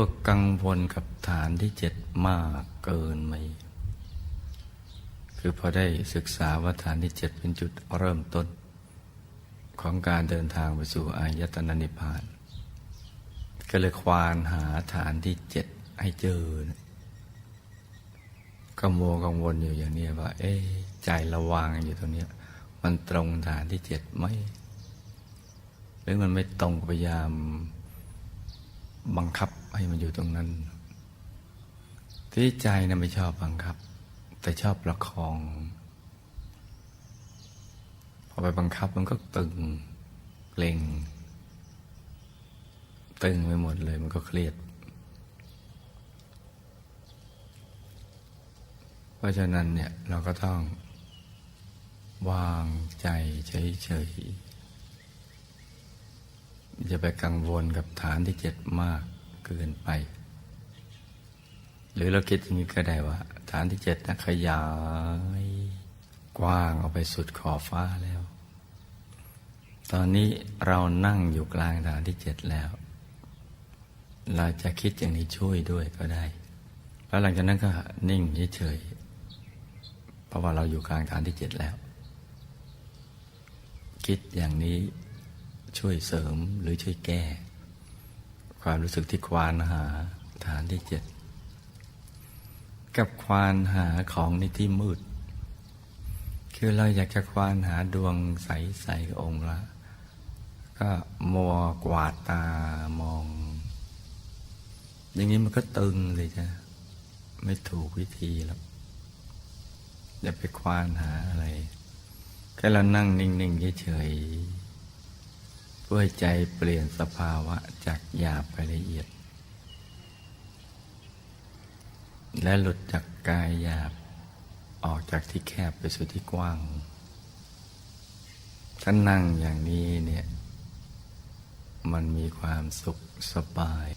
วกกังวลกับฐานที่เจ็ดมากเกินไหมคือพอได้ศึกษาว่าฐานที่เจ็ดเป็นจุดเริ่มต้น ของการเดินทางไปสู่อายตนะนิพพาน ก็เลยควานหาฐานที่เจ็ดให้เจอก็มัวกังวลอยู่อย่างนี้ว่า เอ๊ะใจระวางอยู่ตรงนี้มันตรงฐานที่เจ็ดไหมหรือมันไม่ตรงพยายาม บังคับให้มันอยู่ตรงนั้น ที่ใจนะไม่ชอบบังคับ แต่ชอบประคอง พอไปบังคับมันก็ตึงเกร็งตึงไปหมดเลยมันก็เครียด เพราะฉะนั้นเนี่ยเราก็ต้องวางใจเฉยๆ อย่าไปกังวลกับฐานที่เจ็ดมากเกินไป หรือเราคิดอย่างนี้ก็ได้ว่า ฐานที่เจ็ดนะขยายกว้างออกไปสุดขอบฟ้าแล้ว ตอนนี้เรานั่งอยู่กลางฐานที่เจ็ดแล้ว เราจะคิดอย่างนี้ช่วยด้วยก็ได้ แล้วหลังจากนั้นก็นิ่งเฉยเพราะว่าเราอยู่กลางฐานที่เจ็ดแล้ว คิดอย่างนี้ ช่วยเสริมหรือช่วยแก้ ความรู้สึกที่ควานหาฐานที่เจ็ดกับควานหาของในที่มืด คือเราอยากจะควานหาดวงใสๆกับองค์ละ ก็มัวกวาดตามอง อย่างนี้มันก็ตึงเลยจ้ะไม่ถูกวิธีแล้วอย่าไปควานหาอะไรแค่เรานั่งนิ่งๆเฉยๆ เพื่อให้ใจเปลี่ยนสภาวะจากหยาบไปละเอียด และหลุดจากกายหยาบ ออกจากที่แคบไปสู่ที่กว้างถ้านั่งอย่างนี้เนี่ย มันมีความสุขสบาย